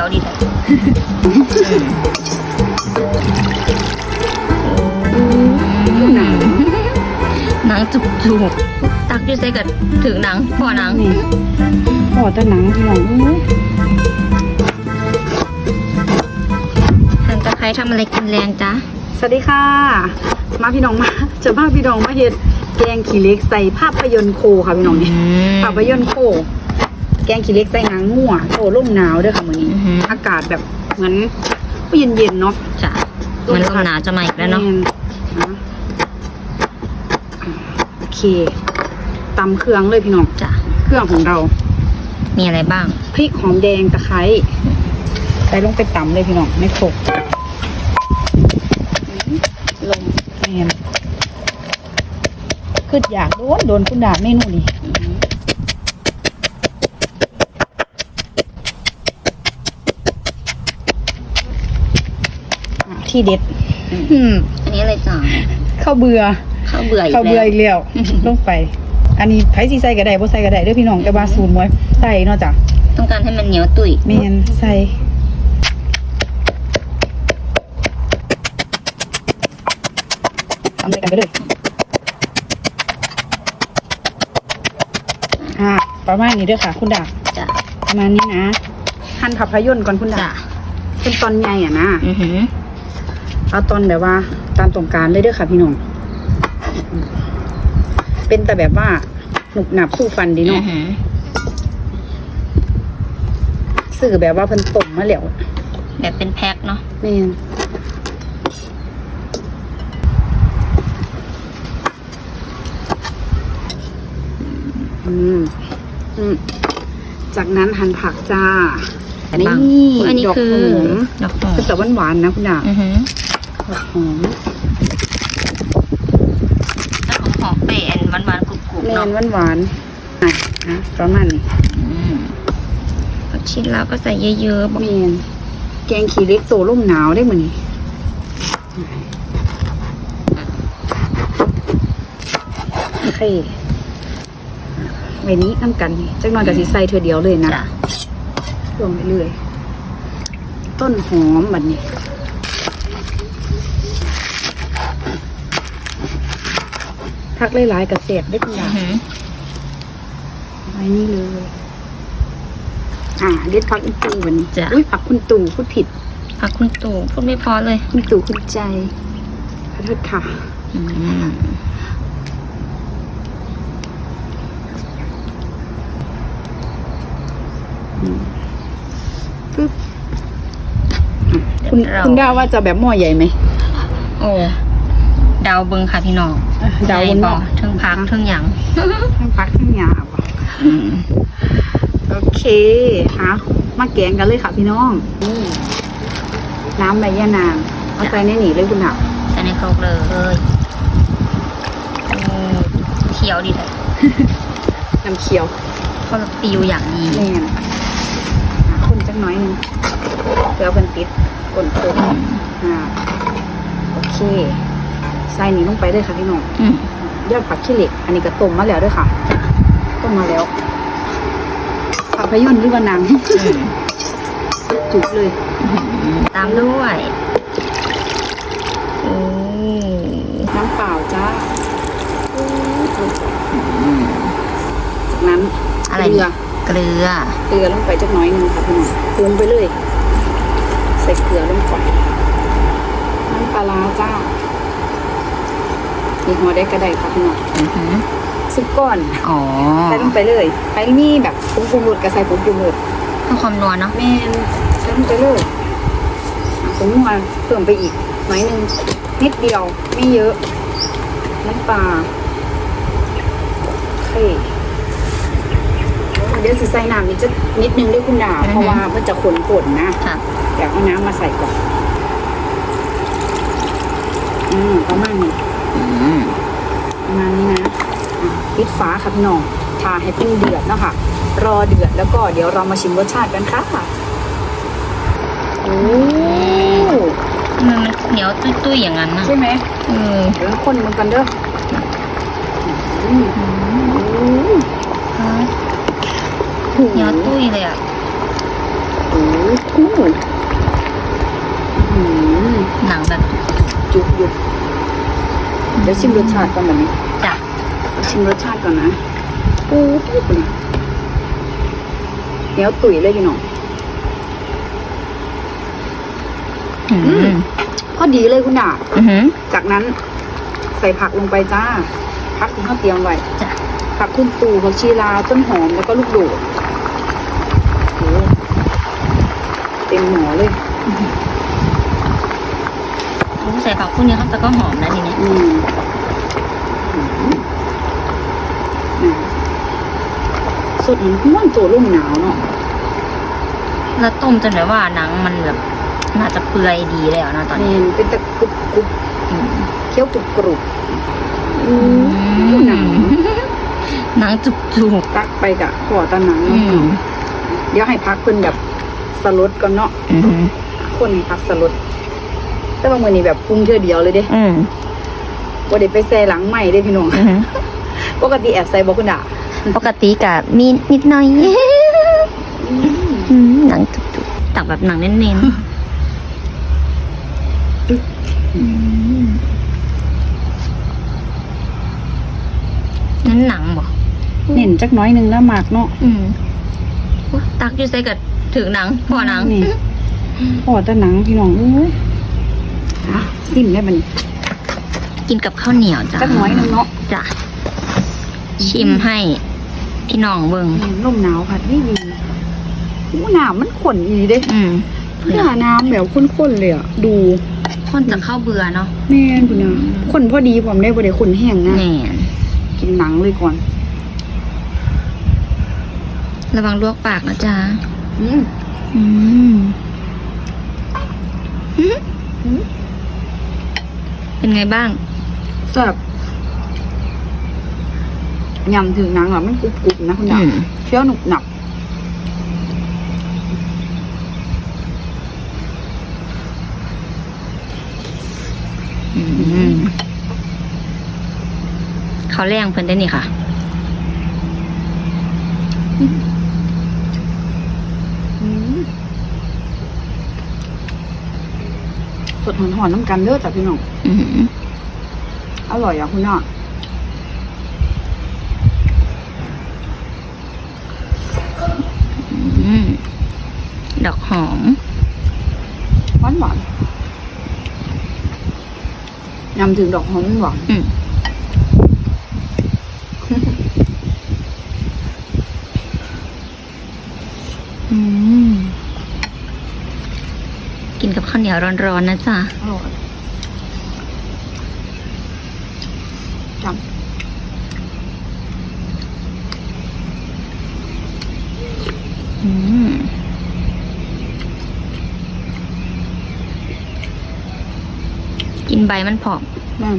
ยวดีแต่หนังจุกจุกตักอยู่ใส่กับถึงหนังพอหนังนี่พอแตะหนังพี่น้องอุ้ยหั่นตะไคร้ทำอะไรกินแรงจ๊ะสวัสดีค่ะ มาพี่น้องมาจะพาพี่น้องมาเฮ็ดแกงขี้เหล็กใส่ภาพยนตร์โคค่ะพี่น้องนี่ภาพยนตร์โค แกงขี้เหล็กใส่หางงัวโตร่มหนาวเด้อค่ะมื้อนี้ อือหืออากาศแบบเหมือนเย็นเย็นๆเนาะ จ้ะมันลมหนาวจะมาอีกแล้วเนาะม่นนะโอเคตำเครื่องเลยพี่น้องจ้ะ เครื่องของเรา มีอะไรบ้าง พริกหอมแดงตะไคร้ใส่ลงไปตำเลยพี่น้องไม่โขกลงแมนคืออยากโดนโดนคุณดาเมนูนี้อะ ที่เด็ด อืมอันนี้อะไรจ้ะข้าวเบื่อข้าวเบื่ออีกข้าวเบื่อแล้วอีกแล้วลงไป อันนี้ไผสิใส่ก็ได้บ่ใส่ก็ได้เด้อพี่น้องแต่ว่าสูตรหมวยใส่เนาะจ้ะต้องการให้มันเหนียวตุ๋ยเมนใส่ทำด้วยกันไปเลยอ่าประมาณนี้เด้อค่ะ คุณดาจ้ะประมาณนี้นะ หั่นผักพยนต์ก่อนคุณดาจ้ะเป็นตอนใหญ่อะนะ อือหือ เอาตอนแบบว่า ตามตรงกรารเลยเด้อค่ะพี่น้อง เป็นแต่แบบว่าหนุบหนับสู้ฟันดีอืเนาะอหือสื่อแบบว่าเพิ่นต้มมาแล้วแบบเป็นแพ็คเนาะแม่นอืมอืมจากนั้นหั่นผักจ้าอะไรบ้างนี่อันนี้ดอกคือหอมดอกหอมคือแต่หวานๆนะคุณดาอือ หือดอกหอมแล้วของหอมเปรนหวานหวานๆกรุบกรุบแมเนาะนหวานๆอะนะประมาณนี้อืมผักชีแล้วก็ใส่เยอะๆบอกแมนแกงขี้เล็กโตร่มหนาวได้เหมือนนี้โอเคไว้นี้น้ำกันนี่จักหน่อยกับสีใส่เธอเดียวเลยนะจ้ะลงไปเรื่อยต้นหอมแบบนี้ พักหลายๆกับเสียบได้คุณอืยาอหือไว้นี่เลย อ่าเด็ดพักคุณตู่วันนี้จ้ะ อุ้ยพักคุณตู่พูดผิด ผักคุณตู่พูดไม่พอเลยคุณตู่คุณใจขอโทษค่ะอืมปึ๊บคุณเดี๋ยวคุณเราดาว่าจะแบบหม้อใหญ่ไหมโอ้ ดาวเบิงค่ะพี่น้องดาวใหบญ่นหบม้ออกเทิงพักเทิงหยังทั้งพักทั้งหยาบอะอืมโอเคเอามาแกงกันเลยค่ะพี่น้องนี่น้ำใบยะนางเอาใส่ในนี่เลยคุณหักใส่ในครกเลยโอ้เขียวดีแต่น้ำเขียวเขาติวอย่างดีแน่นหาคนจักหน้อยหนึงเพื่อเอาเป็นติดกลนโคกอ่าโอเคใส่นี่ลงไปเลยค่ะพี่น้องอืมยอดผักขี้เหล็ก อันนี้ก็ต้มมาแล้วด้วยค่ะต้มมาแล้วผักพะยนต์หรือว่าหนังอืมจุกเลย ตามด้วยโอ้น้ำเปล่าจ้าจากนั้นอะไรเกลือเนี่ยเกลือ เกลือลงไปจักหน้อยหนึงค่ะพี่น้องปรุงไปเลย ใส่เกลือลงไปน้ำปลาร้าจ้า อีกหัวได้ก็ได้ค่ะพี่น้องอือหือซุปก้อนอ๋อใส่ลงไปเลยไปนี่แบบผงปรุงรสก็ใส่ผงปรุงรสเพื่อความนัวเนาะแม่นใส่ลงไปเลยอะผงนัวเพิ่มไปอีกหน่อยหนึงนิดเดียวไม่เยอะน้ำปลาโอเคเดี๋ยวสิใส่น้ำนิดจะนิดนึงด้วยคุณดาวเพราะว่ามันจะขนผลนะค่ะเดี๋ยวเอาน้ำมาใส่ก่อน อืมประมาณนี้อืม ประมาณนี้นะอะปิดฟ้าค่ะพี่น้องทาให้เพิ่งเดือดเนาะค่ะรอเดือดแล้วก็เดี๋ยวเรามาชิมรสชาติกันค่ะโอ้ทำไมมันเหนียวตุ้ยๆอย่างนั้นน่ะใช่ไหมเออเดี๋ยวคนมันกันเด้ออืมอืมเหนียวตุ้ยเลยอะโอ้โหโหอื้อหือหนังแบบจุกอยู่ เดี๋ยวชิมรสชาติก่อนแบบนี้จ้ะชิมรสชาติก่อนนะโอ้โหเนี่ยเดี๋ยวตุ๋ยเลยพี่น้องอืมพอดีเลยคุณดาอือหือจากนั้นใส่ผักลงไปจ้า ผักที่เขาเตรียมไว้จ้ะผักคุณตูผักชีลาวต้นหอมแล้วก็ลูกโดดโอ้เต็มหมอเลย ใส่ผักพวกนี้ครับแต่ก็หอมนะทีเนี้ยอืมอืมนะสดมันห้วนตัวร่มหนาวเนาะแล้วต้มจนแบบว่าหนังมันแบบน่าจะเปื่อยดีแล้วนะตอนเนนี้นเป็นตะกรุบกรุบอืมเคี้ยวกรุบกรุบอืมหนาวหนังจุกจุกตักไปกะขอตะหนังอืเนาะมเดี๋ยวให้พักเพิ่นแบบสลดก่อนเนาะอือหือคนให้พักสลด แต่ว่ามื้อนี้แบบปรุงเทื่อเดียวเลยเด้อืมบ่ได้ไปใส่หลังใหม่เด้พี่น้องอือหือปกติแอบใส่บ่คุณดาปกติกับมีนิดหน่อยอืมหนังจุกจุกตักแบบหนังเน้นๆอืมนั่นหนังบ่เน้นจักหน้อยหนึงแล้วหมากเนาะอืมอุ๊ยตักอยู่ใส่กับถึงหนังพอหนัง นี่พอแต่หนังพี่น้องอู้ย อะซิมได้บัดนี้กินกับข้าวเหนียวจ้ะจักหน้อยหนึงเนาะจ้ะชิมให้พี่น้องเบิ่งอืมลมหนาวค่ะดีดีอู้น้ำมันข้นอีเด้อืมพุ่นน่ะน้ำแบบข้นๆเลยอะ ดูคนจะเข้าเบื่อเนาะแม่นพุ่นน่ะข้นพอดีผมได้บ่ได้ข้นแห้งนะแน่นกินหนังเลยก่อน ระวังลวกปากนะจ๊ะอืมอืมหืมอืม เป็นไงบ้าง แซ่บยำถึงหนังอะมันกรุบๆนะคุณดาอืม เคี้ยวหนุบหนับอืมเขาแรงเพิ่นได้นี่ค่ะ อืม สดหอนๆน้ำกันเด้อจ้ะพี่น้องอืมอร่อยอะคุณน่ะอืมดอกหอมหวานหวานยำถึงดอกหอมหวานอืม นกับข้าวเหนียวร้อนๆนะจ๊ะอร่อยจอืมกินใบมันผอมำแม่น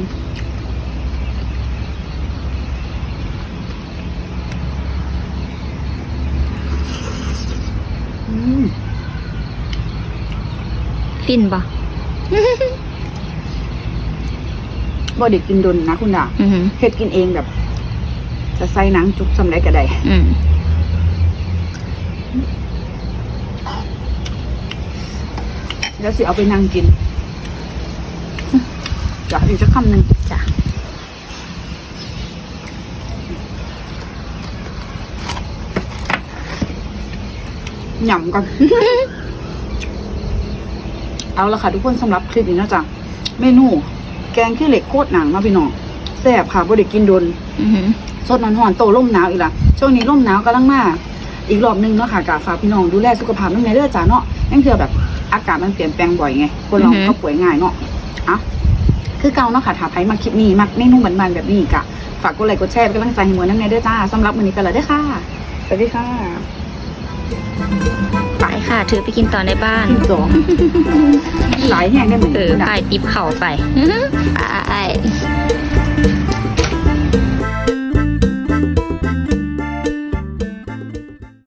อืม ฟินปะบ่เด็กกินดนนะคุณดาอือหือเฮ็ดกินเองแบบ จะใส่หนังจุกสำไรก็ได้อืมแล้วสิเอาไปนั่งกินจะอีกสักคำหนึ่งจ้ะหย่ำกัน เอาละค่ะทุกคนสำหรับคลิปนี้เนาะจ๊ะเมนู แกงขี้เหล็กโคตรหนังมาะพี่น้องแซ่บค่ะบ่ได้กินโดนอือหือสดมันหอนๆโตร่มหนาวอีกละช่วงนี้ร่มหนาวกำลังมาอีกรอบหนึงเนาะค่ะกาฝากพี่น้องดูแลสุขภาพน้ำในเด้อจ้าเนาะนั่นคือแบบอากาศมันเปลี่ยนแปลงบ่อยไง คนเราก็ป่วยง่ายเนาะอะคือเก่าเนาะค่ะถ้าใครมาคลิปนี้มักเมนูบันๆแบบนี้กะฝากกดไลค์กดแชร์เป็นกำลังใจให้หมวยน้ำในเด้อจ้าสำหรับวันนี้ไปและเด้อค่ะ สวัสดีค่ะ ไปค่ะ ถือไปกินต่อในบ้านกินต่อหลายแห่งได้เหมือนเอกันอนะไปติบเข่าไปอื้อหือไป